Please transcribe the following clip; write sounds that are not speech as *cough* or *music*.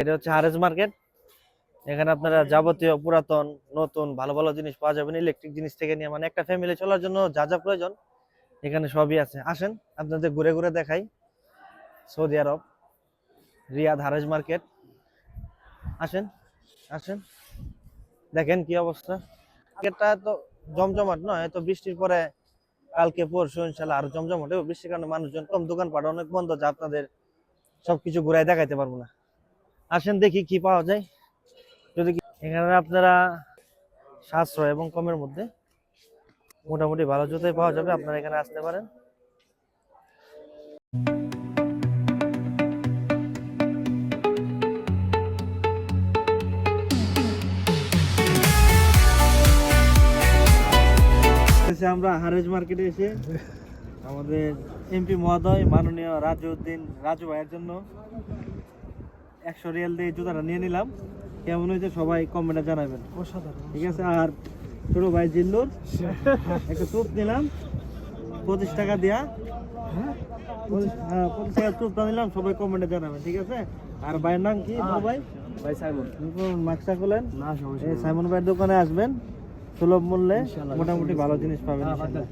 এটা হচ্ছে Haaretz market এখানে আপনারা যাবতীয় পুরাতন, নতুন, ভালো ভালো জিনিস পাওয়া যাবেন ইলেকট্রিক জিনিস থেকে নিয়ে মানে একটা ফ্যামিলি চলার জন্য যা যা প্রয়োজন, এখানে সবই আছে। আসেন, আপনাদের ঘুরে ঘুরে দেখাই। Saudi Arab, Riyadh Haraj market আসেন আসেন। দেখেন কি অবস্থা। মার্কেটটা তো জমজমাট নয়, তো বৃষ্টির পরে কালকে পরশু ইনশাল্লাহ আরও জমজমাট। বৃষ্টির কারণে মানুষজন কম দোকানপাট অনেক বন্ধ, যা আপনাদের সবকিছু ঘুরাই দেখাইতে পারব না। আসেন দেখি কি পাওয়া যায়। যদি এখানে আপনারা সাশ্রয় এবং কমের মধ্যে মোটামুটি ভালো জুতোই পাওয়া যাবে, আপনারা এখানে আসতে পারেন। আমরা হারেজ মার্কেটে এসে আমাদের এমপি মহোদয়, মাননীয় রাজউদ্দিন রাজু ভাইয়ের জন্য একশো রিয়াল দিয়ে জুতাটা নিয়ে নিলাম। কেমন হয়েছে সবাই কমেন্টে জানাবেন। ঠিক আছে? আর ছোট ভাই জিল্লুর *laughs* একটা টুপ নিলাম। পঁচিশ টাকা দিয়া। পঁচিশ হ্যাঁ, পঁচিশ টাকা টুপটা নিলাম সবাই কমেন্টে জানাবেন ঠিক আছে? আর ভাইয়ের নাম কি? ভাই? ভাই সাইমন। মাস্কটা খোলেন? এই সাইমন। ভাইয়ের দোকানে আসবেন। সুলভ মূল্যে মোটামুটি ভালো জিনিস পাবেন হ্যাঁ, ইনশাআল্লাহ।